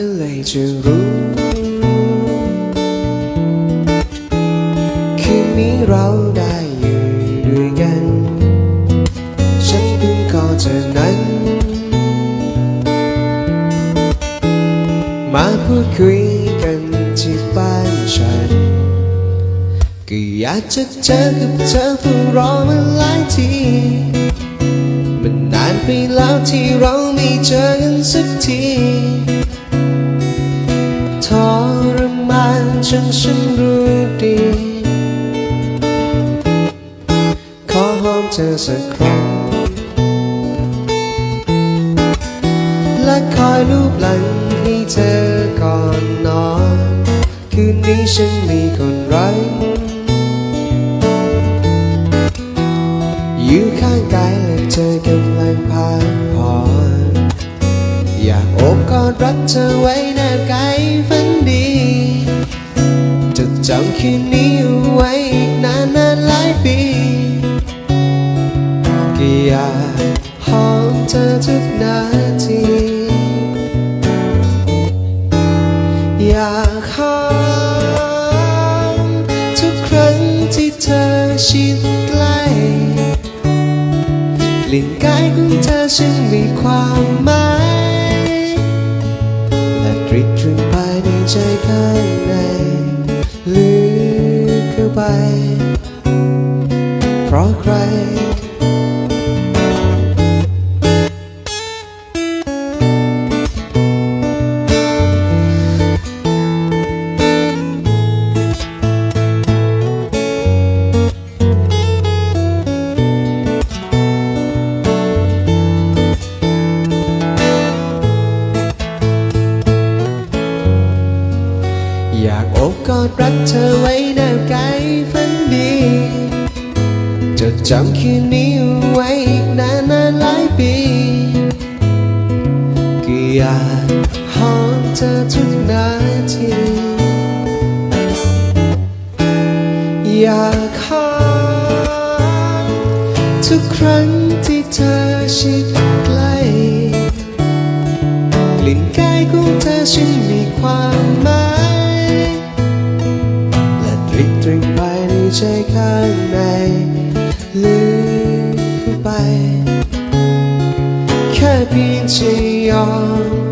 มื่อไหรจะรู้ คืนนี้เราได้อยู่ด้วยกัน ฉันเพิ่งก่อเธอนั้น มาพูดคุยกันที่บ้านฉัน ก็อยากจะเจอกับเธอเพื่อรอมาหลายทีมันนานไปแล้วที่เราไม่เจอกันสักที จนฉันรู้ดี ขอหอมเธอสักครั้ง และคอยลูบหลังให้เธอก่อนนอน คืนนี้ฉันมีคนรักอยู่ข้างกายและเธอกำลังพักผ่อนอยากโอบกอดรักเธอไว้แนบ คืนนี้ไว้อีกนานนานหลายปีก็อยากหอมเธอทุกนาทีอยากหอมทุกครั้งที่เธอชิดใกล้ลิ่นกายของเธอฉันมีความหมายและตริตรึงภายในใจข้างใน กากโอบกอดรักเธอไว้แนบกายฝันดีจดจำคืนนี้ไว้อีกนานนานหลายปีก็อยากหอมเธอทุกนาทีอยากหอมทุกครั้งที่เธอชิดใกล้กลิ่นกายของเธอฉันมีความหมาย ใจข้างในลึกเข้าไป แค่เพียงจะยอม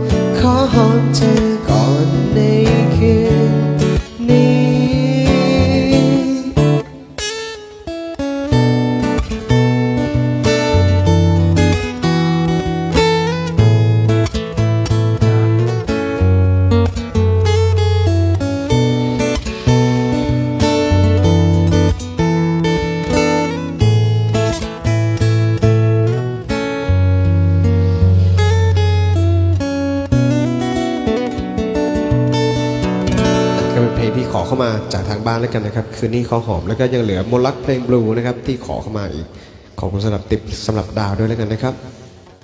เข้ามาจากทางบ้านแล้วกันนะครับ คืนนี้ขอหอมแล้วก็ยังเหลือมลักเพลงบลูนะครับที่ขอเข้ามาอีกขอบคุณสำหรับติปสำหรับดาวด้วยแล้วกันนะครับ